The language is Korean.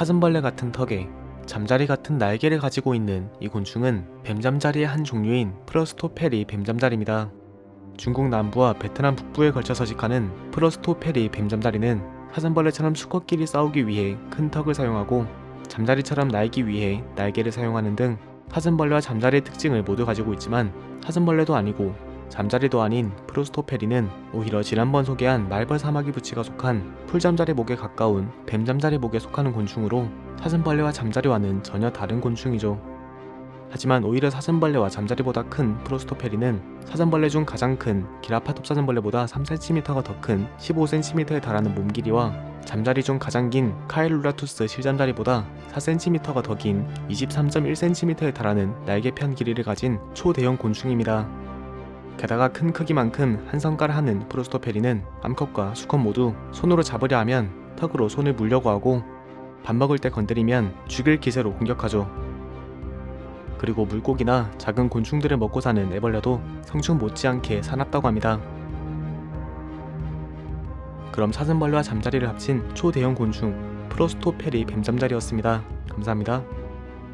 사슴벌레 같은 턱에 잠자리 같은 날개를 가지고 있는 이 곤충은 뱀잠자리의 한 종류인 프로스토페리 뱀잠자리입니다. 중국 남부와 베트남 북부에 걸쳐 서식하는 프로스토페리 뱀잠자리는 사슴벌레처럼 수컷끼리 싸우기 위해 큰 턱을 사용하고 잠자리처럼 날기 위해 날개를 사용하는 등 사슴벌레와 잠자리의 특징을 모두 가지고 있지만 사슴벌레도 아니고 잠자리도 아닌 프로스토페리는 오히려 지난번 소개한 말벌 사마귀 부치가 속한 풀잠자리 목에 가까운 뱀잠자리 목에 속하는 곤충으로 사슴벌레와 잠자리와는 전혀 다른 곤충이죠. 하지만 오히려 사슴벌레와 잠자리보다 큰 프로스토페리는 사슴벌레 중 가장 큰 기라파톱 사슴벌레보다 3cm가 더 큰 15cm에 달하는 몸 길이와 잠자리 중 가장 긴 카일루라투스 실잠자리보다 4cm가 더 긴 23.1cm에 달하는 날개 편 길이를 가진 초대형 곤충입니다. 게다가 큰 크기만큼 한 성깔 하는 프로스토페리는 암컷과 수컷 모두 손으로 잡으려 하면 턱으로 손을 물려고 하고 밥 먹을 때 건드리면 죽일 기세로 공격하죠. 그리고 물고기나 작은 곤충들을 먹고 사는 애벌레도 성충 못지않게 사납다고 합니다. 그럼 사슴벌레와 잠자리를 합친 초대형 곤충 프로스토페리 뱀잠자리였습니다. 감사합니다.